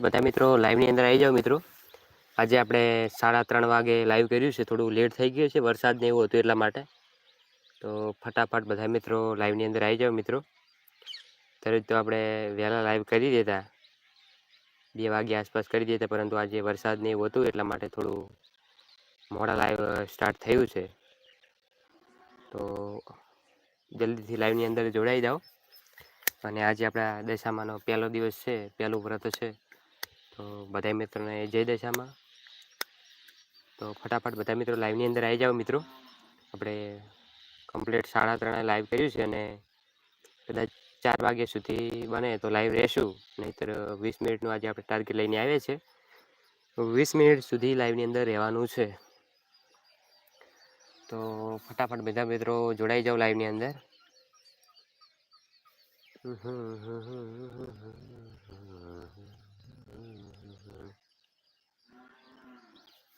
બધા મિત્રો લાઈવની અંદર આવી જાઓ મિત્રો. આજે આપણે સાડા ત્રણ વાગે લાઈવ કર્યું છે, થોડું લેટ થઈ ગયું છે, વરસાદ ને એવું હતું એટલા માટે. તો ફટાફટ બધા મિત્રો લાઈવની અંદર આવી જાઓ મિત્રો. તરત તો આપણે વહેલા લાઈવ કરી દેતા. બે વાગે આસપાસ કરી દેતા, પરંતુ આજે વરસાદ ને એવું હતું એટલા માટે થોડું મોડા લાઈવ સ્ટાર્ટ થયું છે. તો જલ્દીથી લાઈવની અંદર જોડાઈ જાઓ. અને આજે આપણા દશામાનો પહેલો દિવસ છે, પહેલું વ્રત છે. તો બધા મિત્રોને જય દશામાં. તો ફટાફટ બધા મિત્રો લાઈવની અંદર આવી જાઓ મિત્રો. આપણે કમ્પ્લીટ સાડા ત્રણે લાઈવ કર્યું છે અને કદાચ ચાર વાગ્યા સુધી બને તો લાઈવ રહેશું. નહીંતર વીસ મિનિટનું આજે આપણે ટાર્ગેટ લઈને આવ્યા છે વીસ મિનિટ સુધી લાઈવની અંદર રહેવાનું છે. તો ફટાફટ બધા મિત્રો જોડાઈ જાઓ લાઈવની અંદર.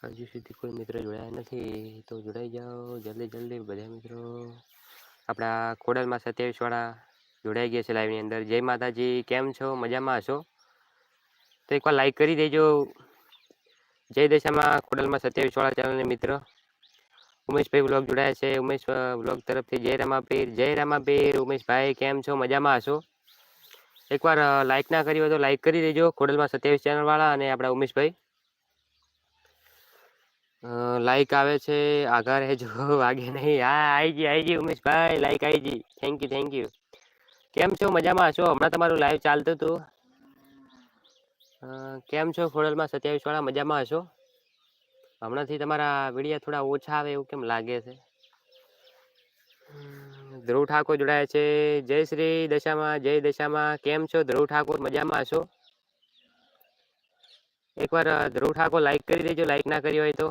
હજુ સુધી કોઈ મિત્ર જોડાયા નથી, તો જોડાઈ જાઓ. જલ્દી જલ્દી બધા મિત્રો. આપણા ખોડલમાં સત્યાવીસ વાળા જોડાઈ ગયા છે લાઈવની અંદર. જય માતાજી, કેમ છો? મજામાં હશો? તો એકવાર લાઈક કરી દેજો. જય દશામાં ખોડલમાં સત્યાવીસવાળા ચેનલને મિત્ર. ઉમેશભાઈ બ્લોગ જોડાયા છે. ઉમેશ બ્લોગ તરફથી જય રામાપીર જય રામાપીર. ઉમેશભાઈ, કેમ છો? મજામાં હશો? એકવાર લાઈક ના કરી હોય તો લાઈક કરી દેજો. ખોડલમાં સત્યાવીસ ચેનલવાળા અને આપણા ઉમેશભાઈ. લાઈક આવે છે આગળ હે જો, વાગે નહીં. હા આવી ગઈ આવી ગઈ ઉમેશભાઈ લાઈક આવી ગઈ. થેન્ક યુ થેન્ક યુ કેમ છો? મજામાં છો? હમણાં તમારું લાઈવ ચાલતું હતું. કેમ છો? ખોડલમાં સત્યાવીસ વાળા મજામાં હશો? હમણાંથી તમારા વિડીયા થોડા ઓછા આવે એવું કેમ લાગે છે? ધ્રુવ ઠાકોર જોડાયા છે. જય શ્રી દશામાં, જય દશામાં. કેમ છો? ધ્રુવ ઠાકોર, મજામાં હશો? એકવાર ધ્રુવ ઠાકોર લાઈક કરી દેજો. લાઈક ના કરી હોય તો.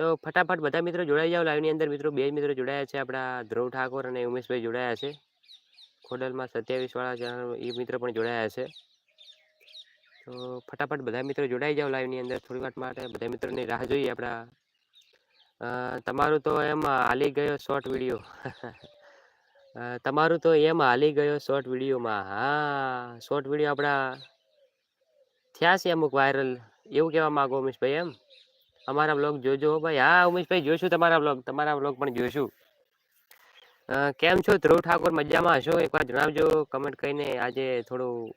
તો ફટાફટ બધા મિત્રો જોડાઈ જાઓ લાઈવની અંદર. મિત્રો, બે મિત્રો જોડાયા છે આપણા ધ્રુવ ઠાકોર અને ઉમેશભાઈ જોડાયા છે. ખોડલમાં સત્યાવીસ વાળા ચેનલ એ મિત્ર પણ જોડાયા છે. તો ફટાફટ બધા મિત્રો જોડાઈ જાઓ લાઈવની અંદર. થોડી વાર માટે બધા મિત્રોની રાહ જોઈએ આપણા. તમારું તો એમ હાલી ગયો શોર્ટ વીડિયો તમારું તો એમ હાલી ગયો શોર્ટ વિડીયોમાં હા શોર્ટ વીડિયો આપણા થયા છે અમુક વાયરલ એવું કહેવા માગો ઉમેશભાઈ એમ? અમારા બ્લોગ જોજો ભાઈ. હા, ઉમેશભાઈ, જોઈશું તમારા બ્લોગ તમારા બ્લોગ પણ જોઈશું. કેમ છો? ધ્રુવ ઠાકોર, મજામાં હશો? એકવાર જણાવજો કમેન્ટ કરીને આજે થોડું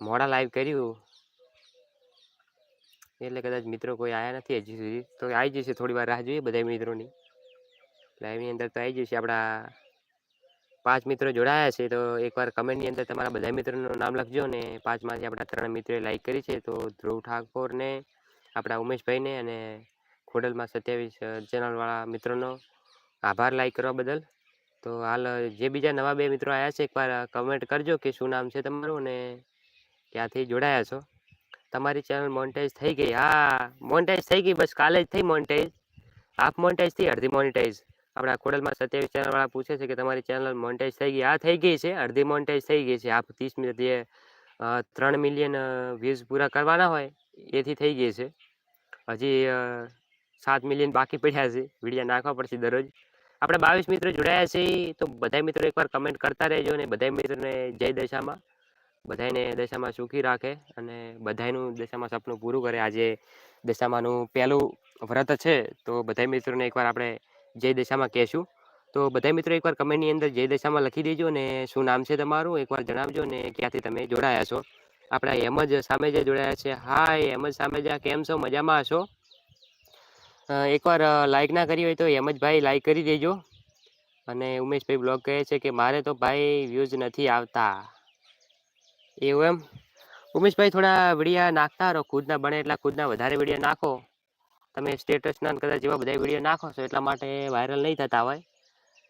મોડા લાઈવ કર્યું. એટલે કદાચ મિત્રો કોઈ આવ્યા નથી હજી સુધી. તો આવી જશે, થોડી વાર રાહ જોઈએ બધા મિત્રોની. લાઈવની અંદર તો આવી જશે. આપણા પાંચ મિત્રો જોડાયા છે, તો એકવાર કમેન્ટની અંદર તમારા બધા મિત્રોનું નામ લખજો ને પાંચમાંથી આપણા ત્રણ મિત્રોએ લાઈક કરી છે. તો ધ્રુવ ઠાકોરને આપણા ઉમેશભાઈને અને ખોડલમાં સત્યાવીસ ચેનલવાળા મિત્રોનો આભાર લાઈક કરવા બદલ. તો હાલ જે બીજા નવા બે મિત્રો આવ્યા છે, એકવાર કમેન્ટ કરજો કે શું નામ છે તમારું અને ક્યાંથી જોડાયા છો. તમારી ચેનલ મોનિટાઈઝ થઈ ગઈ. હા મોનિટાઈઝ થઈ ગઈ. બસ કાલે જ થઈ મોનિટાઈઝ હાફ મોનિટાઈઝ થઈ, અડધી મોનિટાઈઝ આપણા ખોડલમાં સત્યાવીસ ચેનલવાળા પૂછે છે કે તમારી ચેનલ મોનિટાઈઝ થઈ ગઈ. આ થઈ ગઈ છે. અડધી મોનિટાઈઝ થઈ ગઈ છે. હાફ ત્રીસ મિનિટ જે ત્રણ મિલિયન વ્યૂઝ પૂરા કરવાના હોય, એથી થઈ ગઈ છે. હજી સાત મિલિયન બાકી પડ્યા છે. વીડિયો નાખવા પડશે દરરોજ. આપણે બાવીસ મિત્રો જોડાયા છે, તો બધા મિત્રો એકવાર કમેન્ટ કરતા રહેજો અને બધા મિત્રોને જય દશામાં. બધાને દશામાં સુખી રાખે અને બધાનું દશામાં સપનું પૂરું કરે. આજે દશામાંનું પહેલું વ્રત છે, તો બધા મિત્રોને એકવાર આપણે જય દશામાં કહેશું. તો બધા મિત્રો એકવાર કમેન્ટની અંદર જય દશામાં લખી દેજો અને શું નામ છે તમારું? એકવાર જણાવજો ને ક્યાંથી તમે જોડાયા છો. આપણા એમ જ સામે જે જોડાયા છે. હાય, એમ જ સામે જા કેમ છો? મજામાં હશો? એકવાર લાઇક ના કરી હોય તો એમ જ ભાઈ લાઈક કરી દેજો. અને ઉમેશભાઈ બ્લોગ કહે છે કે મારે તો ભાઈ વ્યૂઝ નથી આવતા. એવું એમ? ઉમેશભાઈ થોડા વિડીયા નાખતા રહો. ખુદના બને એટલા ખુદના વધારે વિડીયા નાખો. તમે સ્ટેટસના કદાચ જેવા બધા વીડિયો નાખો છો એટલા માટે વાયરલ નહીં થતા હોય.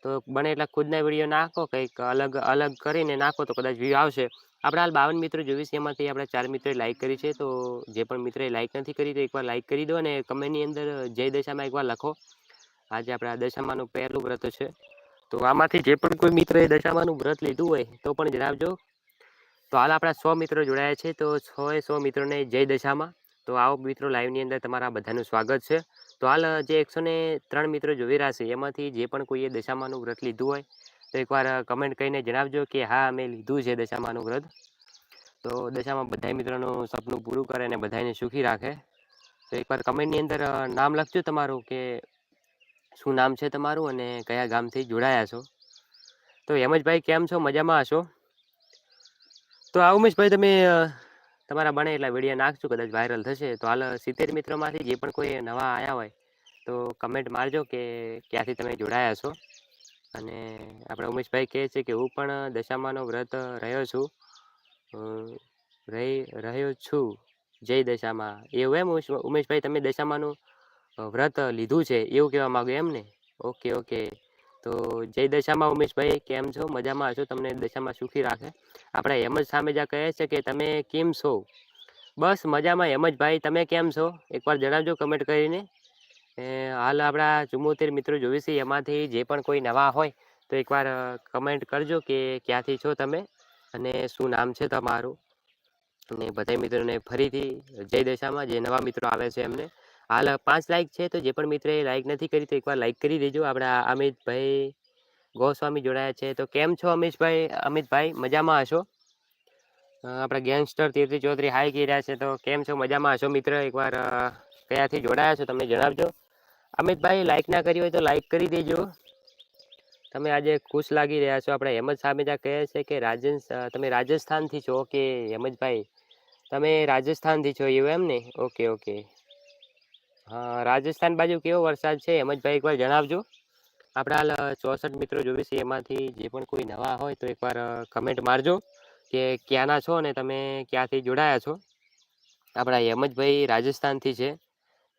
તો બને એટલા ખુદના વીડિયો નાખો, કંઈક અલગ અલગ કરીને નાખો તો કદાચ વ્યૂ આવશે. આપણે હાલ બાવન મિત્રો જોઈશ એમાંથી આપણે ચાર મિત્રોએ લાઈક કરી છે, તો જે પણ મિત્રોએ લાઈક નથી કરી, તો એકવાર લાઈક કરી દો અને કમેન્ટની અંદર જય દશામાં એકવાર લખો. આજે આપણે આ દશામાનું પહેલું વ્રત છે. તો આમાંથી જે પણ કોઈ મિત્રએ દશામાનું વ્રત લીધું હોય, તો પણ જણાવજો. તો હાલ આપણા સો મિત્રો જોડાયા છે, તો એ સો મિત્રોને જય દશામાં. તો આવો મિત્રો લાઈવની અંદર તમારા બધાનું સ્વાગત છે. તો હાલ જે એકસો ને ત્રણ મિત્રો જોઈ રહ્યા છે, એમાંથી જે પણ કોઈએ દશામાનું વ્રત લીધું હોય તો એકવાર કમેન્ટ કરીને જણાવજો કે, હા, અમે લીધું છે દશામાનું વ્રત. તો દશામાં બધા મિત્રોનું સપનું પૂરું કરે અને બધાને સુખી રાખે. તો એકવાર કમેન્ટની અંદર નામ લખજો તમારું કે શું નામ છે તમારું અને કયા ગામથી જોડાયા છો. તો હેમજભાઈ કેમ છો? મજામાં હશો? તો આ ઉમેશભાઈ, તમે તમારા બને એટલા વીડિયો નાખજો કદાચ વાયરલ થશે. તો હાલ, સિત્તેર મિત્રોમાંથી જે પણ કોઈ નવા આવ્યા હોય, તો કમેન્ટ મારજો કે, ક્યાંથી તમે જોડાયા છો? અને આપણે ઉમેશભાઈ કહે છે કે હું પણ દશામાનો વ્રત રહ્યો છું. રહી, રહ્યો છું જય દશામાં. એવું એમ ઉમેશ- ઉમેશભાઈ તમે દશામાનું વ્રત લીધું છે એવું કહેવા માગો એમ ને ઓકે ઓકે. તો જય દશામાં ઉમેશભાઈ, કેમ છો? મજામાં હશો? તમને દશામાં સુખી રાખે? આપણે જ સામે જા કહે છે કે તમે કેમ છો? બસ મજામાં હેમજભાઈ તમે કેમ છો? એકવાર જણાવજો કમેન્ટ કરીને. હાલ આપણા ચુમ્મોતેર મિત્રો જોયું છે, એમાંથી જે પણ કોઈ નવા હોય, તો એકવાર કમેન્ટ કરજો કે ક્યાંથી છો તમે અને શું નામ છે તમારું? અને બધા મિત્રોને ફરીથી જય દશામાં, જે નવા મિત્રો આવે છે એમને. હાલ પાંચ લાઈક છે, તો જે પણ મિત્રે લાઈક નથી કરી, તો એકવાર લાઈક કરી દેજો. આપણા અમિતભાઈ ગોસ્વામી જોડાયા છે. તો કેમ છો અમિતભાઈ? અમિતભાઈ, મજામાં હશો? આપણા ગેંગસ્ટર તીર્થી ચૌધરી હાઈ રહ્યા છે, તો કેમ છો? મજામાં હશો મિત્ર? એકવાર કયાથી જોડાયા છો? તમને જણાવજો. અમિતભાઈ લાઈક ના કરી હોય તો લાઈક કરી દેજો. તમે આજે ખુશ લાગી રહ્યા છો. આપણે હેમજ સામેજા કહે છે કે રાજન તમે રાજસ્થાનથી છો? કે હેમજભાઈ તમે રાજસ્થાનથી છો એવું એમ ને? Okay okay. હા, રાજસ્થાન બાજુ કેવો વરસાદ છે? હેમજભાઈ એકવાર જણાવજો. આપણા ચોસઠ મિત્રો જોવે છે એમાંથી જે પણ કોઈ નવા હોય તો એકવાર કમેન્ટ મારજો કે ક્યાંના છો અને તમે ક્યાંથી જોડાયા છો. આપણા હેમજભાઈ રાજસ્થાનથી છે.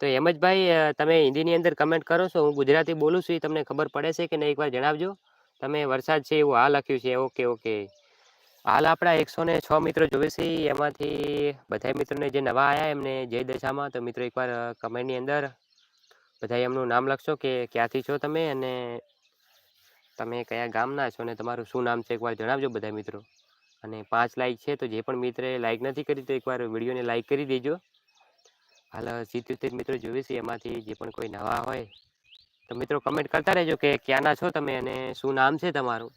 તો એમ જ ભાઈ તમે હિન્દીની અંદર કમેન્ટ કરો છો, હું ગુજરાતી બોલું છું, એ તમને ખબર પડે છે કે નહીં એકવાર જણાવજો. તમે વરસાદ છે એવું હાલ લખ્યું છે ઓકે ઓકે હાલ આપણા એકસો ને છ મિત્રો જોવે છે, એમાંથી બધા મિત્રોને જે નવા આવ્યા એમને જય દશામાં, તો મિત્રો એકવાર કમેન્ટની અંદર બધા એમનું નામ લખશો કે ક્યાંથી છો તમે અને તમે કયા ગામના છો અને તમારું શું નામ છે એકવાર જણાવજો બધા મિત્રો. અને પાંચ લાઈક છે તો જે પણ મિત્રે લાઈક નથી કરી તો એકવાર વિડીયોને લાઈક કરી દેજો. હાલ સિત્યોતેર મિત્રો છે, એમાંથી જે પણ કોઈ નવા હોય, તો મિત્રો કમેન્ટ કરતા રહેજો કે ક્યાંના છો તમે અને શું નામ છે તમારું?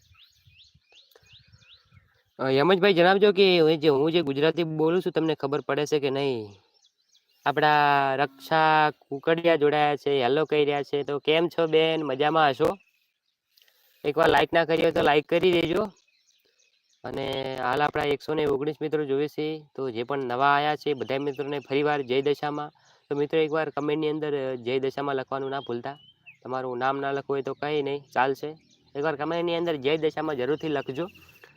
યમજભાઈ જણાવજો કે જે હું જે ગુજરાતી બોલું છું, તમને ખબર પડે છે કે નહીં? આપણા રક્ષા કુકડિયા જોડાયા છે હેલો કહી રહ્યા છે. તો કેમ છો બેન? મજામાં હશો? એકવાર લાઈક ના કરી હોય તો લાઈક કરી દેજો. અને હાલ આપણા એકસો ને ઓગણીસ મિત્રો જોઈએ છે, તો જે પણ નવા આવ્યા છે બધા મિત્રોને ફરીવાર જય દશામાં. તો મિત્રો એકવાર કમેન્ટની અંદર જય દશામાં લખવાનું ના ભૂલતા. તમારું નામ ના લખવું હોય તો કંઈ નહીં, ચાલશે. એકવાર કમેન્ટની અંદર જય દશામાં જરૂરથી લખજો.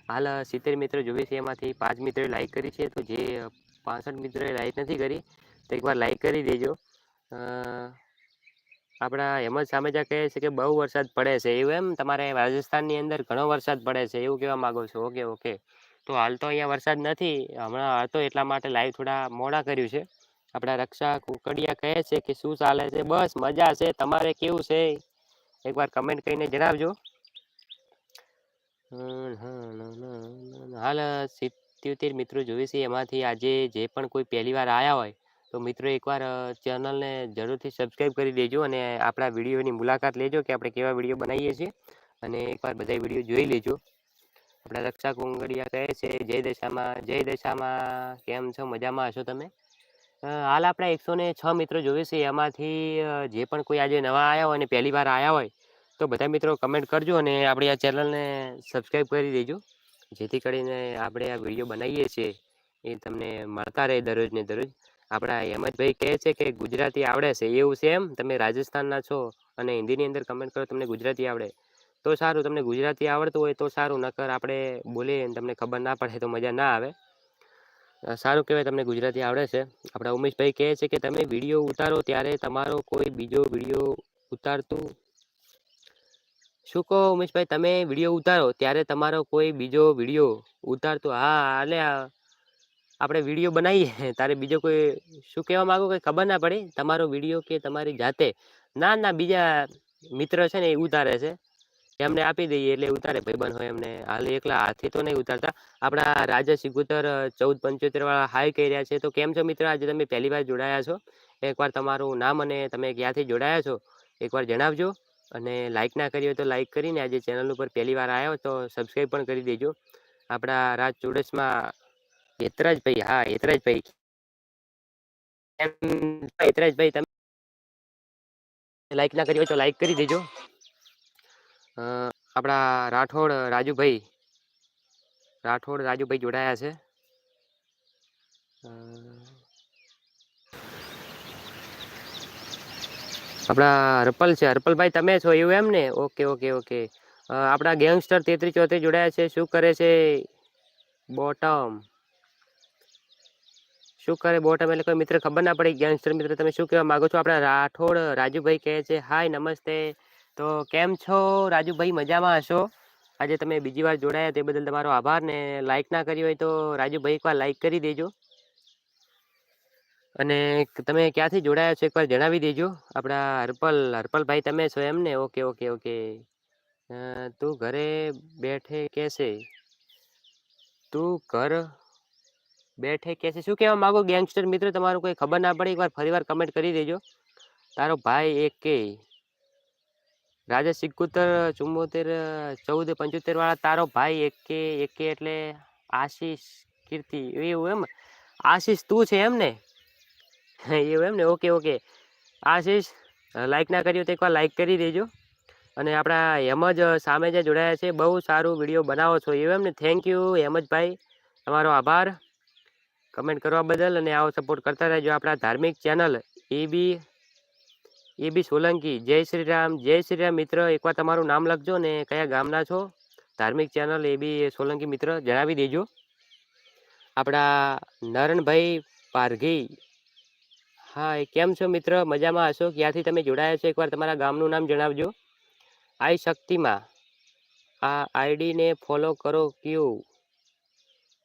હાલ સિત્તેર મિત્રો જોઈએ છે, એમાંથી પાંચ મિત્રોએ લાઇક કરી છે, તો જે પાસઠ મિત્રોએ લાઇક નથી કરી, તો એકવાર લાઇક કરી દેજો. આપણા હેમંત સામેજા કહે છે કે બહુ વરસાદ પડે છે. એવું એમ? તમારે રાજસ્થાનની અંદર ઘણો વરસાદ પડે છે, એવું કહેવા માગો છો? Okay okay. તો હાલ તો અહીંયા વરસાદ નથી. હમણાં હતો એટલા માટે લાઈવ થોડા મોડા કર્યું છે. આપણા રક્ષા કુકડિયા કહે છે કે શું ચાલે છે? બસ મજા છે. તમારે કેવું છે? એકવાર કમેન્ટ કરીને જણાવજો. હાલ સિત્યોતેર મિત્રો જોઈએ છે. એમાંથી આજે જે પણ કોઈ પહેલી વાર આવ્યા હોય તો મિત્રો એકવાર ચેનલને જરૂરથી સબસ્ક્રાઈબ કરી દેજો અને આપણા વિડીયોની મુલાકાત લેજો કે આપણે કેવા વીડિયો બનાવીએ છીએ. અને એકવાર બધા વીડિયો જોઈ લેજો. આપણા રક્ષા કુંગડિયા કહે છે, જય દશામાં જય દશામાં. કેમ છો? મજામાં હશો તમે? હાલ આપણા એકસો ને છ મિત્રો જોઈએ છે, એમાંથી જે પણ કોઈ આજે નવા આવ્યા હોય અને પહેલી વાર આવ્યા હોય, તો બધા મિત્રો કમેન્ટ કરજો અને આપણી આ ચેનલને સબસ્ક્રાઈબ કરી દેજો. જેથી કરીને આપણે આ વીડિયો બનાવીએ છીએ, એ તમને મળતા રહે દરરોજ ને દરરોજ. આપણા હેમંતભાઈ કહે છે કે ગુજરાતી આવડે છે, એવું છે એમ? તમે રાજસ્થાનના છો અને હિન્દીની અંદર કમેન્ટ કરો તમને ગુજરાતી આવડે. તો સારું, તમને ગુજરાતી આવડતું હોય તો સારું, નકર આપણે બોલીએ તમને ખબર ના પડે તો મજા ના આવે. સારું કહેવાય તમને ગુજરાતી આવડે છે. આપણા ઉમેશભાઈ કહે છે કે તમે વીડિયો ઉતારો ત્યારે તમારો કોઈ બીજો વીડિયો ઉતારતું શું કહો ઉમેશભાઈ? તમે વીડિયો ઉતારો ત્યારે તમારો કોઈ બીજો વીડિયો ઉતારતો? હા એટલે આ આપણે વીડિયો બનાવીએ, તારે બીજો કોઈ, શું કહેવા માગો? કંઈ ખબર ના પડી? તમારો વીડિયો કે તમારી જાતે? ના ના, બીજા મિત્ર છે ને એ ઉતારે છે. એમને આપી દઈએ એટલે ઉતારે. ભાઈબંધ હોય એમને. હાલ એકલા હાથે તો નહીં ઉતારતા. આપણા રાજા સિગુતર, ચૌદ, પંચોતેર વાળા હાઈ કહી રહ્યા છે. તો કેમ છો મિત્ર? આજે તમે પહેલી વાર જોડાયા છો. એકવાર તમારું નામ અને તમે ક્યાંથી જોડાયા છો, એકવાર જણાવજો. અને લાઇક ના કરી હોય તો લાઇક કરીને આજે ચેનલ ઉપર પહેલી વાર આવ્યો તો સબસ્ક્રાઈબ પણ કરી દેજો. આપણા રાજ ચુડસમાં હેતરાજભાઈ હા હેતરાજભાઈ એમ હેતરાજભાઈ તમે લાઈક ના કરી હોય તો લાઈક કરી દેજો. આપણા રાઠોડ, રાજુભાઈ. રાઠોડ, રાજુભાઈ જોડાયા છે. આપણા રપલ છે. હરપલભાઈ તમે છો એવું એમ ને? Okay okay okay. આપણા ગેંગસ્ટર તેત્રી ચોત્રીસ જોડાયા છે. શું કરે છે? બોટમ. શું કરે? બોટમ એટલે કોઈ મિત્ર ખબર ના પડી. ગેંગસ્ટર મિત્ર, તમે શું કહેવા માગો છો? આપણા રાઠોડ, રાજુભાઈ કહે છે, હાય, નમસ્તે. તો કેમ છો? રાજુભાઈ, મજામાં હશો? આજે તમે બીજી વાર જોડાયા, તે બદલ તમારો આભાર ને લાઇક ના કરી હોય તો રાજુભાઈ એકવાર લાઇક કરી દેજો. અને તમે ક્યાંથી જોડાયા છો? એકવાર જણાવી દેજો. આપણા હરપલ, હરપલભાઈ તમે છો એમ ને? Okay okay okay. તું ઘરે બેઠે કેસે? તું ઘર બેઠે કેસે, શું કહેવા માંગો ગેંગસ્ટર મિત્ર? તમારું કોઈ ખબર ના પડે, એકવાર ફરીવાર કમેન્ટ કરી દેજો. તારો ભાઈ એક કે. રાજા સિક્કોતેર ચુમ્મોતેર, ચૌદ, પંચોતેર વાળા તારો ભાઈ એક કે એક કે એટલે આશીષ કીર્તિ, એવું એમ? આશીષ તું છે એમ ને? એવું એમ ને? ઓકે ઓકે આશીષ લાઈક ના કર્યું તો એકવાર લાઈક કરી દેજો. અને આપણા હેમજ સામે જે જોડાયા છે, બહુ સારું વીડિયો બનાવો છો, એવું એમ ને? થેન્ક યુ હેમજભાઈ. તમારો આભાર. કમેન્ટ કરવા બદલ અને આવો સપોર્ટ કરતા રહેજો. આપણા ધાર્મિક ચેનલ એ બી એ બી સોલંકી. જય શ્રી રામ, જય શ્રી રામ. મિત્ર, એકવાર તમારું નામ લખજો ને કયા ગામના છો? ધાર્મિક ચેનલ એ બી સોલંકી મિત્ર, જણાવી દેજો. આપણા નરણભાઈ પારઘી. હા એ કેમ છો મિત્ર? મજામાં હશો? ક્યાંથી તમે જોડાયા છો? એકવાર તમારા ગામનું નામ જણાવજો. આઈ શક્તિમાં. આ આઈડીને ફોલો કરો ક્યુ?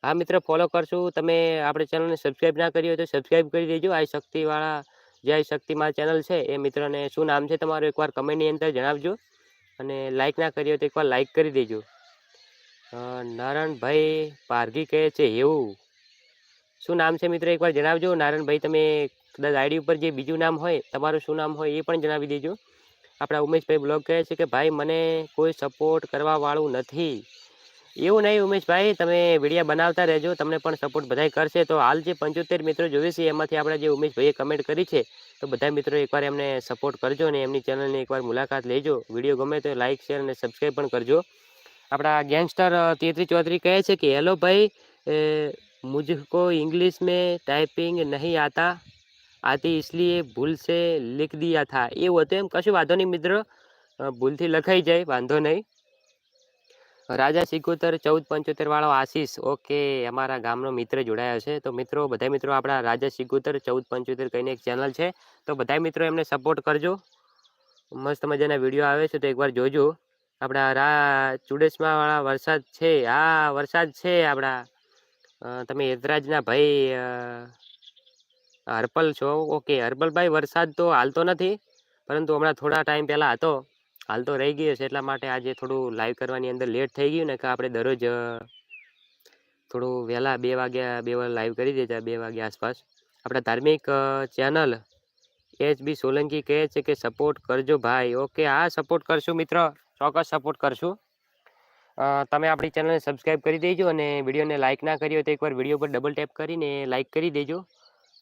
હા, મિત્ર ફોલો કરશું. તમે આપણે ચેનલને સબસ્ક્રાઈબ ના કરી હોય તો સબસ્ક્રાઈબ કરી દેજો. આ શક્તિવાળા, જે શક્તિ શક્તિમાં ચેનલ છે, એ મિત્રને શું નામ છે તમારું એકવાર કમેન્ટની અંદર જણાવજો. અને લાઇક ના કરી હોય તો એકવાર લાઇક કરી દેજો. નારાયણભાઈ પારઘી કહે છે, એવું. શું નામ છે મિત્ર, એકવાર જણાવજો? નારાયણભાઈ તમે કદાચ આઈડી ઉપર જે બીજું નામ હોય, તમારું શું નામ હોય એ પણ જણાવી દેજો. આપણા ઉમેશભાઈ બ્લોગ કહે છે કે, ભાઈ, મને કોઈ સપોર્ટ કરવાવાળું નથી. એવું નહીં ઉમેશભાઈ તમે વિડીયો બનાવતા રહેજો તમને પણ સપોર્ટ બધાય કરશે તો હાલ જે પંચોતેર મિત્રો જોઈએ છે એમાંથી આપણે જે ઉમેશભાઈએ કમેન્ટ કરી છે તો બધા મિત્રો એકવાર એમને સપોર્ટ કરજો અને એમની ચેનલની એકવાર મુલાકાત લેજો વિડીયો ગમે તો લાઇક શેર અને સબસ્ક્રાઈબ પણ કરજો આપણા ગેંગસ્ટર તેત્રી ચોત્રી કહે છે કે હેલો ભાઈ એ, मुझको इंग्लिश में टाइपिंग नहीं आता आती इसलिए भूल से लिख दिया था એવું હતું એમ કશું વાંધો નહીં મિત્ર અ, ભૂલથી લખાઈ જાય વાંધો નહીં રાજા સિકોતર ચૌદ પંચોતેર વાળો આશીષ, ઓકે, અમારા ગામનો મિત્ર જોડાયો છે. તો મિત્રો બધા મિત્રો, આપણા રાજા સિકોતર ચૌદ પંચોતેર કહીને એક ચેનલ છે. તો બધા મિત્રો, એમને સપોર્ટ કરજો. મસ્ત મજાના વીડિયો આવે છે, તો એકવાર જોજો. આપણા રા ચુડેસમા વાળા વરસાદ છે. હા, વરસાદ છે આપણા. તમે યદરાજના ભાઈ હર્પલ છો. ઓકે, હર્પલભાઈ, વરસાદ તો હાલતો નથી. પરંતુ હમણાં થોડા ટાઈમ પહેલાં હતો. હાલ તો રહી ગયો છે, એટલા માટે આજે થોડું લાઈવ કરવાની અંદર લેટ થઈ ગયું ને કે આપણે દરરોજ થોડું વહેલા બે વાગ્યા, બે વાર લાઈવ કરી દેતા, બે વાગ્યા આસપાસ. આપણા ધાર્મિક ચેનલ એચ બી સોલંકી કહે છે કે સપોર્ટ કરજો ભાઈ. ઓકે હા સપોર્ટ કરશું મિત્ર. ચોક્કસ સપોર્ટ કરશું. તમે આપણી ચેનલને સબસ્ક્રાઈબ કરી દેજો અને વિડીયોને લાઇક ના કરી હોય તો એકવાર વીડિયો પર ડબલ ટેપ કરીને લાઇક કરી દેજો.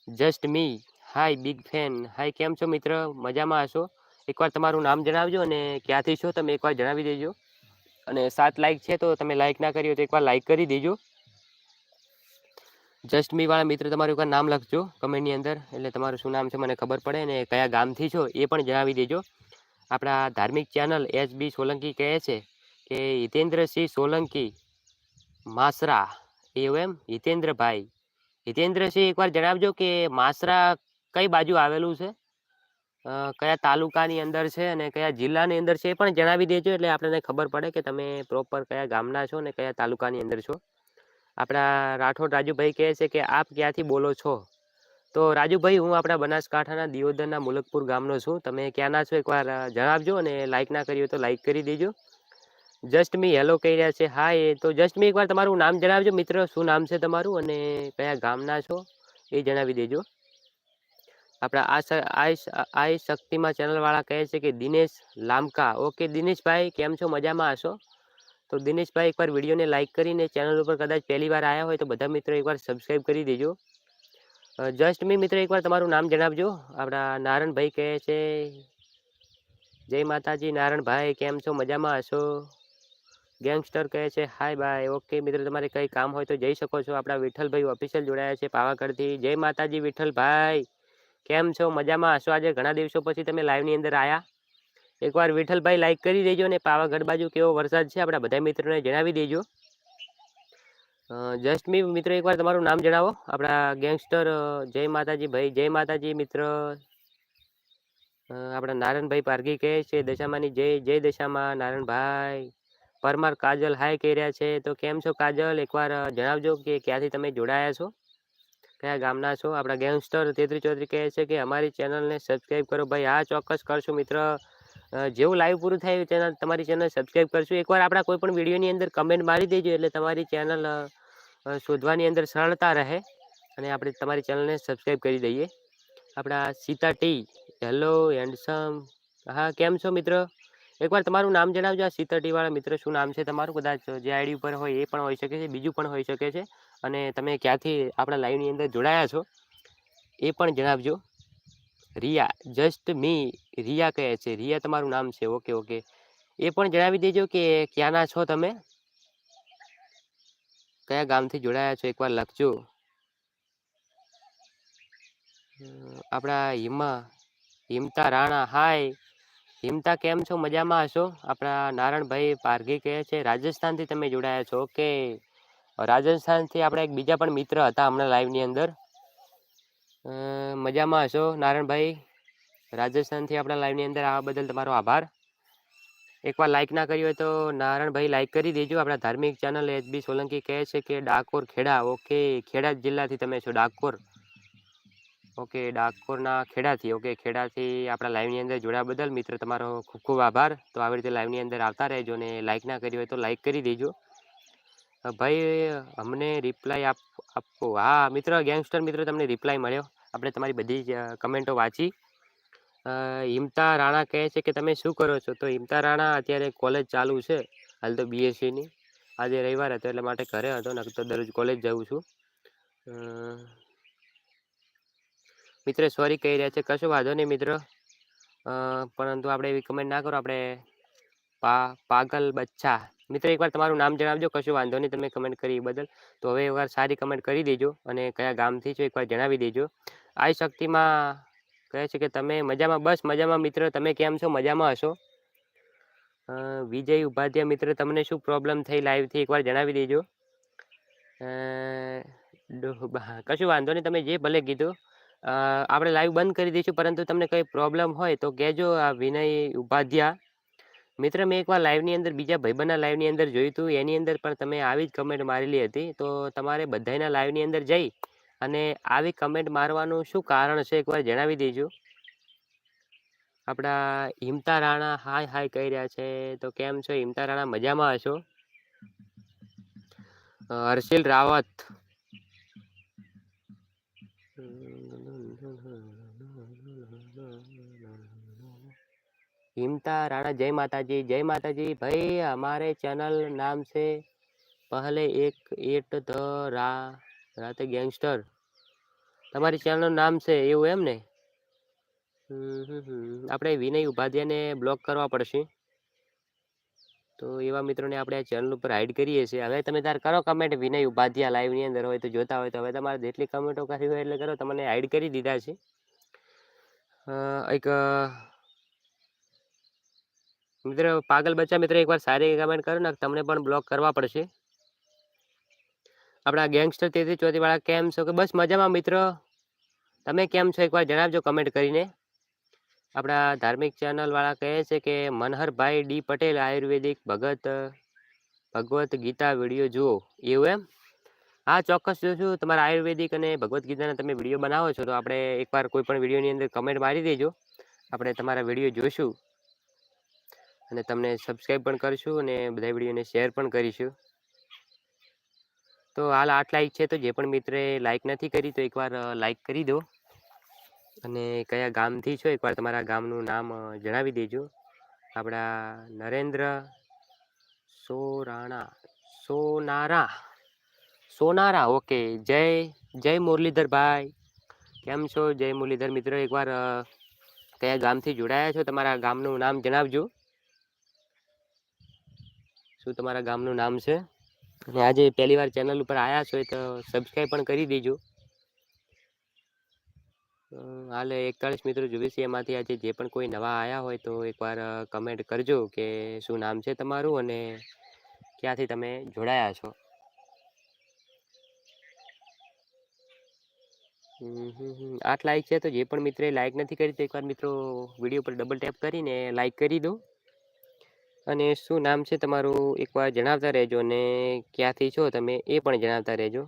Just me hi big fan hi કેમ છો મિત્ર? મજામાં હશો? એકવાર તમારું નામ જણાવજો અને ક્યાંથી છો તમે એકવાર જણાવી દેજો. અને સાત લાઇક છે તો તમે લાઇક ના કરી તો એકવાર લાઇક કરી દેજો. જસ્ટ મી વાળા મિત્ર તમારું એકવાર નામ લખજો કમેન્ટની અંદર, એટલે તમારું શું નામ છે મને ખબર પડે અને કયા ગામથી છો એ પણ જણાવી દેજો. આપણા ધાર્મિક ચેનલ એચ બી સોલંકી કહે છે કે હિતેન્દ્રસિંહ સોલંકી માસરા એવું એમ હિતેન્દ્રભાઈ. હિતેન્દ્રસિંહ એકવાર જણાવજો કે માસરા કઈ બાજુ આવેલું છે? કયા તાલુકાની અંદર છે અને કયા જિલ્લાની અંદર છે એ પણ જણાવી દેજો એટલે આપણને ખબર પડે કે તમે પ્રોપર કયા ગામના છો ને કયા તાલુકાની અંદર છો. આપણા રાઠોડ રાજુભાઈ કહે છે કે આપ ક્યાંથી બોલો છો? તો રાજુભાઈ, હું આપણા બનાસકાંઠાના દિયોદરના મુલકપુર ગામનો છું. તમે ક્યાંના છો એકવાર જણાવજો અને લાઈક ના કરી હોય તો લાઈક કરી દેજો. જસ્ટ મી હેલો કહી રહ્યા છે. હા, એ તો જસ્ટ મી એકવાર તમારું નામ જણાવજો. મિત્ર, શું નામ છે તમારું અને કયા ગામના છો એ જણાવી દેજો. આપણા આ આઈ શક્તિમાં ચેનલવાળા કહે છે કે દિનેશ લામકા. ઓકે, દિનેશભાઈ, કેમ છો? મજામાં હશો? તો દિનેશભાઈ એકવાર વિડીયોને લાઇક કરીને ચેનલ ઉપર કદાચ પહેલી વાર આવ્યા હોય તો બધા મિત્રો એકવાર સબસ્ક્રાઈબ કરી દેજો. જસ્ટ મી મિત્રો એકવાર તમારું નામ જણાવજો. આપણા નારણભાઈ કહે છે, જય માતાજી, નારણભાઈ, કેમ છો? મજામાં હશો? ગેંગસ્ટર કહે છે, હાય બાય. ઓકે, મિત્રો, તમારે કંઈ કામ હોય તો જઈ શકો છો. આપણા વિઠ્ઠલભાઈ ઓફિશિયલ જોડાયા છે પાવાગઢથી. જય માતાજી, વિઠ્ઠલભાઈ. કેમ છો? મજામાં હશો? આજે ઘણા દિવસો પછી તમે લાઈવની અંદર આવ્યા એકવાર વિઠ્ઠલભાઈ લાઈક કરી દેજો ને પાવાગઢ બાજુ કેવો વરસાદ છે આપણા બધા મિત્રોને જણાવી દેજો. જસ્ટ મી મિત્રો એકવાર તમારું નામ જણાવો. આપણા ગેંગસ્ટર જય માતાજી ભાઈ, જય માતાજી મિત્ર. આપણા નારાયણભાઈ પારગી કહે છે, દશામાની જય જય દશામાં નારાયણભાઈ પરમાર કાજલ હાય કહી રહ્યા છે. તો કેમ છો કાજલ? એકવાર જણાવજો કે ક્યાંથી તમે જોડાયા છો? કયા ગામના છો? આપણા ગેંગસ્ટર તેત્રી ચૌધરી કહે છે કે, અમારી ચેનલને સબસ્ક્રાઈબ કરો. ભાઈ હા ચોક્કસ કરશું મિત્ર. જેવું લાઈવ પૂરું થાય ચેનલ, તમારી ચેનલ સબસ્ક્રાઈબ કરશું. એકવાર આપણા કોઈ પણ વિડીયોની અંદર કમેન્ટ મારી દેજો એટલે તમારી ચેનલ શોધવાની અંદર સરળતા રહે અને આપણે તમારી ચેનલને સબસ્ક્રાઈબ કરી દઈએ. આપણા સીતા ટી, હેલો, હેન્ડસમ. હા, કેમ છો મિત્ર? એકવાર તમારું નામ જણાવજો. આ સીતા ટીવાળા મિત્ર, શું નામ છે તમારું? કદાચ જે આઈડી ઉપર હોય એ પણ હોઈ શકે છે, બીજું પણ હોઈ શકે છે. અને તમે ક્યાંથી આપણા લાઈવની અંદર જોડાયા છો, એ પણ જણાવજો. રિયા જસ્ટ મી રિયા કહે છે. રિયા તમારું નામ છે. ઓકે ઓકે એ પણ જણાવી દેજો કે ક્યાંના છો તમે? કયા ગામથી જોડાયા છો? એકવાર લખજો. આપણા હિમા, હિમતા રાણા હાય હિમતા, કેમ છો? મજામાં હશો? આપણા નારણભાઈ પારઘી કહે છે, રાજસ્થાનથી તમે જોડાયા છો. ઓકે રાજસ્થાનથી આપણા એક બીજા પણ મિત્ર હતા હમણાં લાઈવની અંદર. મજામાં હશો? નારાયણભાઈ રાજસ્થાનથી આપણા લાઈવની અંદર આવવા બદલ તમારો આભાર. એકવાર લાઈક ના કરી હોય તો નારાયણભાઈ લાઈક કરી દેજો. આપણા ધાર્મિક ચેનલ એચબી સોલંકી કહે છે કે ડાકોર ખેડા. ઓકે ખેડા જિલ્લાથી તમે છો, ડાકોર. ઓકે ડાકોરના ખેડાથી. ઓકે ખેડાથી આપણા લાઈવની અંદર જોડાયા બદલ મિત્ર તમારો ખૂબ ખૂબ આભાર. તો આવી રીતે લાઈવની અંદર આવતા રહેજો અને લાઈક ના કરી હોય તો લાઈક કરી દેજો. ભાઈ, અમને રિપ્લાય આપ, આપો. હા, મિત્ર ગેંગસ્ટર મિત્ર, તમને રિપ્લાય મળ્યો. આપણે તમારી બધી કમેન્ટો વાંચી. હિમતા રાણા કહે છે કે, તમે શું કરો છો? તો હિમતા રાણા અત્યારે કોલેજ ચાલુ છે. હાલ તો બીએસસીની આજે રવિવાર હતો, એટલે માટે ઘરે હતો, નકર તો દરરોજ કોલેજ જાઉં છું. મિત્ર સોરી કહી રહ્યા છે. કશો વાંધો નહીં, મિત્ર. પરંતુ આપણે એવી કમેન્ટ ના કરો. આપણે પા, પાગલ બચ્ચા. મિત્ર એકવાર તમારું નામ જણાવજો, કશું વાંધો નહીં, તમે કમેન્ટ કરી બદલ. તો હવે એકવાર સારી કમેન્ટ કરી દેજો અને કયા ગામથી છો એકવાર જણાવી દેજો. આ શક્તિમાં કહે છે કે તમે મજામાં, બસ મજામાં મિત્ર, તમે કેમ છો? મજામાં હશો? વિજય ઉપાધ્યાય મિત્ર, તમને શું પ્રોબ્લેમ થઈ લાઈવથી એકવાર જણાવી દેજો. કશું વાંધો નહીં, તમે જે ભલે કીધું. આપણે લાઈવ બંધ કરી દઈશું, પરંતુ તમને કંઈ પ્રોબ્લેમ હોય તો કહેજો આ વિનય ઉપાધ્યાય. મિત્ર, મેં એકવાર લાઈવની અંદર બીજા ભાઈબંધના લાઈવની અંદર જોયું હતું એની અંદર પણ તમે આવી જ કમેન્ટ મારેલી હતી. તો તમારે બધાયના લાઈવની અંદર જઈ અને આવી કમેન્ટ મારવાનું શું કારણ છે એકવાર જણાવી દેજો. આપણા હિમતા રાણા હાય હાય કહી રહ્યા છે. તો કેમ છો? હિમતા રાણા, મજામાં હશો? હર્ષિલ રાવત. હિમતા રાણા જય માતાજી જય માતાજી ભાઈ हमारे चैनल नाम से पहले एक एट ધ રા રાતે ગેંગસ્ટર તમારી ચેનલનું નામ છે એવું એમ ને હમ હમ હમ. આપણે વિનય ઉપાધ્યાયને બ્લોક કરવા પડશે તો એવા મિત્રોને આપણે આ ચેનલ ઉપર હાઈડ કરીએ છીએ હવે તમે તાર કરો કમેન્ટ વિનય ઉપાધ્યાય લાઈવની અંદર હોય તો જોતા હોય તો હવે તમારે જેટલી કમેન્ટો કરી હોય એટલે કરો તમને હાઈડ કરી દીધા છે અ, એક અ, મિત્ર, પાગલ બચ્ચા મિત્ર, એકવાર સારી કમેન્ટ કરો ને તમને પણ બ્લોક કરવા પડશે. આપણા ગેંગસ્ટર તેથી ચોથી વાળા કેમ છો? કે બસ મજામાં મિત્ર. તમે કેમ છો? એકવાર જણાવજો કમેન્ટ કરીને. આપણા ધાર્મિક ચેનલ વાળા કહે છે કે, Manharbhai D Patel, ayurvedic Bhagat Bhagavad Gita video જુઓ. એવું એમ? હા, ચોક્કસ જોશું તમારા આયુર્વેદિક અને ભગવદ્ ગીતાના તમે વીડિયો બનાવો છો, તો આપણે એકવાર કોઈ પણ વિડીયોની અંદર કમેન્ટ મારી દેજો. આપણે તમારા વીડિયો જોઈશું. અને તમને સબસ્ક્રાઈબ પણ કરીશું અને બધા વિડીયોને શેર પણ કરીશું. તો હાલ આઠ લાઈક છે તો જે પણ મિત્રે લાઈક નથી કરી તો એકવાર લાઈક કરી દો. અને કયા ગામથી છો એકવાર તમારા ગામનું નામ જણાવી દેજો. આપણા નરેન્દ્ર સોરાણા, સોનારા સોનારા, ઓકે. જય જય મુરલીધરભાઈ. કેમ છો? જય મુરલીધર મિત્રો, એકવાર કયા ગામથી જોડાયા છો? તમારા ગામનું નામ જણાવજો. શું તમારા ગામનું નામ છે? અને આજે પહેલી વાર ચેનલ ઉપર આવ્યા છો તો સબસ્ક્રાઈબ પણ કરી દેજો. હાલ એકતાળીસ મિત્રો જોઈએ છે એમાંથી આજે જે પણ કોઈ નવા આવ્યા હોય તો એકવાર કમેન્ટ કરજો કે શું નામ છે તમારું અને ક્યાંથી તમે જોડાયા છો. આઠ લાઈક છે તો જે પણ મિત્રે લાઈક નથી કરી તો એકવાર મિત્રો વીડિયો પર ડબલ ટેપ કરીને લાઈક કરી દો. અને શું નામ છે તમારું? એકવાર જણાવતા રહેજો અને ક્યાંથી છો તમે એ પણ જણાવતા રહેજો.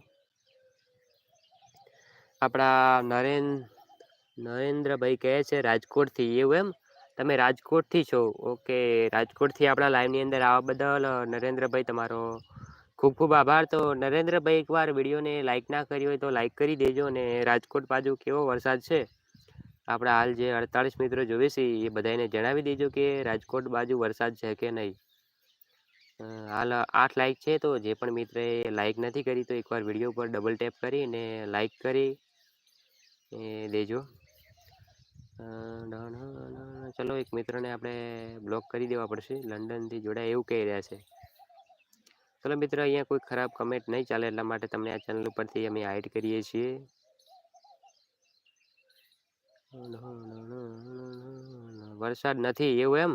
આપણા નરેન, નરેન્દ્રભાઈ કહે છે રાજકોટથી, એવું એમ? તમે રાજકોટથી છો? ઓકે, રાજકોટથી આપણા લાઈવની અંદર આવવા બદલ નરેન્દ્રભાઈ તમારો ખૂબ ખૂબ આભાર. તો નરેન્દ્રભાઈ એકવાર વિડીયોને લાઈક ના કરી હોય તો લાઈક કરી દેજો અને રાજકોટ બાજુ કેવો વરસાદ છે? આપણા હાલ જે અડતાળીસ મિત્રો જોઈએ છે, એ બધાને જણાવી દેજો કે રાજકોટ બાજુ વરસાદ છે કે નહીં? હાલ આઠ લાઇક છે તો જે પણ મિત્રએ લાઇક નથી કરી તો એકવાર વીડિયો પર ડબલ ટેપ કરી અને લાઈક કરી એ દેજો. ચલો એક મિત્રને આપણે બ્લોક કરી દેવા પડશે. લંડનથી જોડાય એવું કહી રહ્યા છે. ચલો મિત્ર, અહીંયા કોઈ ખરાબ કમેન્ટ નહીં ચાલે એટલા માટે તમને આ ચેનલ ઉપરથી અમે હાઇડ કરીએ છીએ. વરસાદ નથી એવું એમ?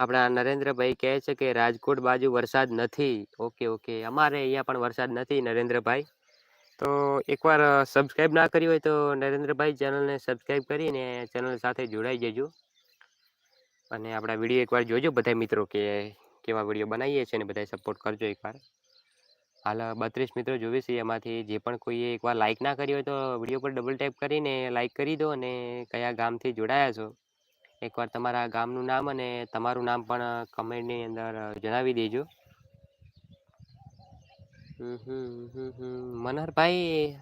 આપણા નરેન્દ્રભાઈ કહે છે કે રાજકોટ બાજુ વરસાદ નથી. Okay okay. અમારે અહીંયા પણ વરસાદ નથી, નરેન્દ્રભાઈ. તો એકવાર સબસ્ક્રાઈબ ના કરી હોય તો નરેન્દ્રભાઈ ચેનલને સબસ્ક્રાઈબ કરીને ચેનલ સાથે જોડાઈ જજો. અને આપણા વીડિયો એકવાર જોજો બધા મિત્રો કે કેવા વીડિયો બનાવીએ છીએ અને બધા સપોર્ટ કરજો એકવાર. હાલ બત્રીસ મિત્રો જોવી છે એમાંથી. જે પણ કોઈએ એકવાર લાઈક ના કરી હોય તો વીડિયો પર ડબલ ટેપ કરીને લાઈક કરી દો અને કયા ગામથી જોડાયા છો. એકવાર તમારા ગામનું નામ અને તમારું નામ પણ કમેન્ટની અંદર જણાવી દેજો. મનહરભાઈ,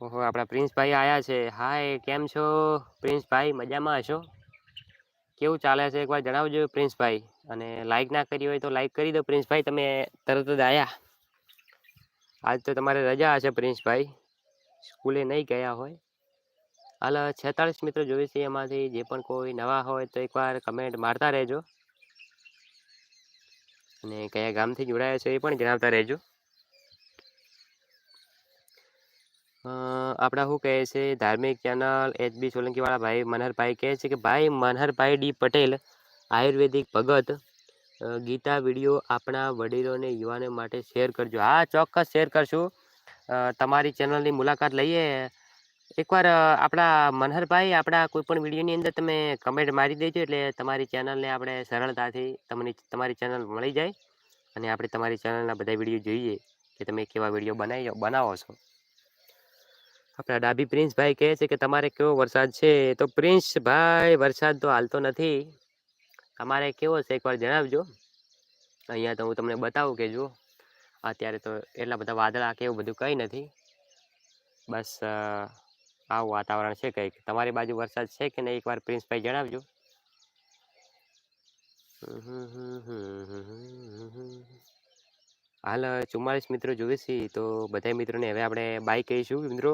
ઓહો, આપણા પ્રિન્સભાઈ આવ્યા છે. હાય કેમ છો? પ્રિન્સભાઈ, મજામાં હશો? કેવું ચાલે છે? એકવાર જણાવજો પ્રિન્સભાઈ. અને લાઈક ના કરી હોય તો લાઈક કરી દો. પ્રિન્સભાઈ, તમે તરત જ આવ્યા આજ તો તમારે રજા હશે પ્રિન્સભાઈ. સ્કૂલે નહીં ગયા હોય. હાલ છેતાળીસ મિત્રો જોઈએ છે એમાંથી. જે પણ કોઈ નવા હોય તો એકવાર કમેન્ટ મારતા રહેજો. અને કયા ગામથી જોડાયા છો એ પણ જણાવતા રહેજો. આપણા શું કહે છે? ધાર્મિક ચેનલ એચબી સોલંકીવાળા ભાઈ મનહરભાઈ કહે છે કે, ભાઈ મનહરભાઈ ડી પટેલ, આયુર્વેદિક ભગત ગીતા વીડિયો આપણા વડીલોને યુવાનો માટે શેર કરજો. હા, ચોક્કસ શેર કરશું. તમારી ચેનલની મુલાકાત લઈએ. એકવાર આપણા મનહરભાઈ આપણા કોઈ પણ વિડીયોની અંદર તમે કમેન્ટ મારી દેજો એટલે તમારી ચેનલને આપણે સરળતાથી તમને, તમારી ચેનલ મળી જાય અને આપણે તમારી ચેનલના બધા વીડિયો જોઈએ કે તમે કેવા વીડિયો બનાવી બનાવો છો. આપણા ડાબી પ્રિન્સભાઈ કહે છે કે, તમારે કેવો વરસાદ છે? તો પ્રિન્સભાઈ, વરસાદ તો હાલતો નથી. તમારે કેવો છે? એકવાર જણાવજો. અહીંયા તો હું તમને બતાવું કે જો અત્યારે તો એટલા બધા વાદળા કે એવું બધું કંઈ નથી. બસ આવું વાતાવરણ છે કંઈક. તમારી બાજુ વરસાદ છે કે નહીં? એકવાર પ્રિન્સભાઈ જણાવજો. હાલ ચુમ્માલીસ મિત્રો જોઈએ છીએ તો બધા મિત્રોને હવે આપણે બાય કહીશું. મિત્રો,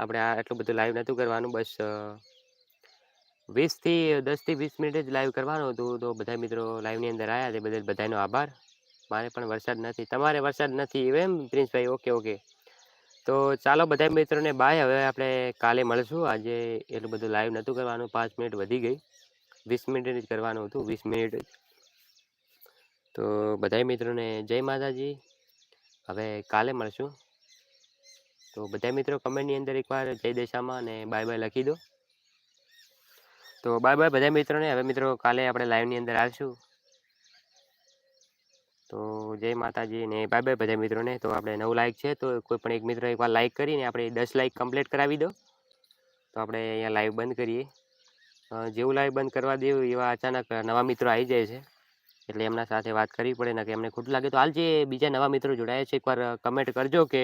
આપણે આ એટલું બધું લાઈવ નહોતું કરવાનું. બસ વીસથી દસથી વીસ મિનિટ જ લાઈવ કરવાનું હતું તો બધા મિત્રો લાઈવની અંદર આવ્યા તે બદલ બધાનો આભાર. મારે પણ વરસાદ નથી, તમારે વરસાદ નથી એમ? પ્રિન્સભાઈ ઓકે ઓકે તો ચાલો બધા મિત્રોને બાય હવે આપણે કાલે મળશું. આજે એટલું બધું લાઈવ નહોતું કરવાનું, પાંચ મિનિટ વધી ગઈ. વીસ મિનિટ જ કરવાનું હતું, વીસ મિનિટ તો બધા મિત્રોને જય માતાજી. હવે કાલે મળશું. તો બધા મિત્રો કમેન્ટની અંદર એકવાર જય દેશામાં અને બાય બાય લખી દો. તો બાય બાય બધા મિત્રોને. હવે મિત્રો કાલે આપણે લાઈવની અંદર આવશું. તો જય માતાજી ને બાય બાય બધા મિત્રોને. તો આપણે નવ લાઈક છે તો કોઈ પણ એક મિત્ર એકવાર લાઈક કરીને આપણે દસ લાઈક કમ્પ્લીટ કરાવી દો. તો આપણે અહીંયા લાઈવ બંધ કરીએ. જેવું લાઈવ બંધ કરવા દેવું એવા અચાનક નવા મિત્રો આવી જાય છે. એટલે એમના સાથે વાત કરવી પડે ને કે એમને ખોટું લાગે તો હાલ જે બીજા નવા મિત્રો જોડાયા છે, એકવાર કમેન્ટ કરજો કે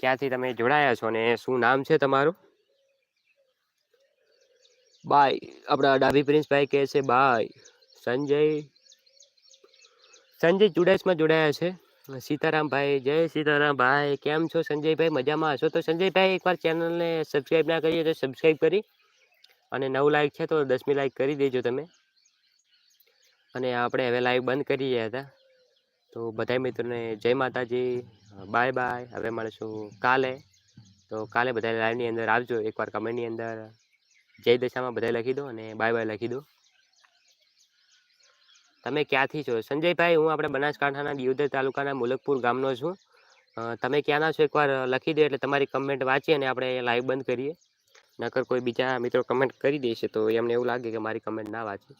ક્યાંથી તમે જોડાયા છો ને શું નામ છે તમારું? બાય. આપણા ડાભી પ્રિન્સભાઈ કહે છે, બાય. સંજય સંજય ચુડાસમાં જોડાયા છે. સીતારામભાઈ, જય સીતારામભાઈ. કેમ છો સંજયભાઈ? મજામાં હશો? તો સંજયભાઈ, એકવાર ચેનલને સબસ્ક્રાઈબ ના કરીએ તો સબસ્ક્રાઈબ કરી અને નવ લાઈક છે તો દસમી લાઈક કરી દેજો તમે. અને આપણે હવે લાઈવ બંધ કરી રહ્યા હતા. તો બધા મિત્રોને જય માતાજી. Bye bye. હવે મળીશું કાલે. તો કાલે બધા લાઈવની અંદર આવજો. એકવાર કમેન્ટની અંદર. જય દશામાં બધા લખી દો અને બાય બાય લખી દો. તમે ક્યાંથી છો? સંજયભાઈ, હું આપણે બનાસકાંઠાના દિયોદર તાલુકાના મુલકપુર ગામનો છું. તમે ક્યાંના છો? એકવાર લખી દો એટલે તમારી કમેન્ટ વાંચી અને આપણે લાઈવ બંધ કરીએ. નકર કોઈ બીજા મિત્રો કમેન્ટ કરી દેશે તો એમને એવું લાગે કે મારી કમેન્ટ ના વાંચી.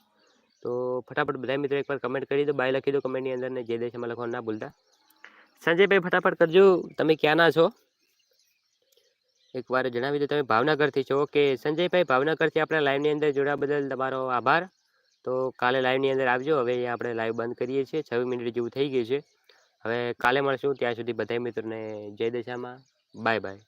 તો ફટાફટ બધા મિત્રો એકવાર કમેન્ટ કરી દો, બાય લખી દો કમેન્ટની અંદર ને જે દેશમાં લખવાનું ના ભૂલતા. સંજયભાઈ, ફટાફટ કરજો. તમે ક્યાંના છો? એકવાર જણાવી દો તમે ભાવનગરથી છો ઓકે સંજયભાઈ ભાવનગરથી આપણા લાઈવની અંદર જોડાવા બદલ તમારો આભાર. તો કાલે લાઈવની અંદર આવજો. હવે આપણે લાઈવ બંધ કરીએ છીએ. છવ્વીસ મિનિટ જેવું થઈ ગયું છે. હવે કાલે મળશું. ત્યાં સુધી બધા મિત્રોને જય દશામાં. Bye bye.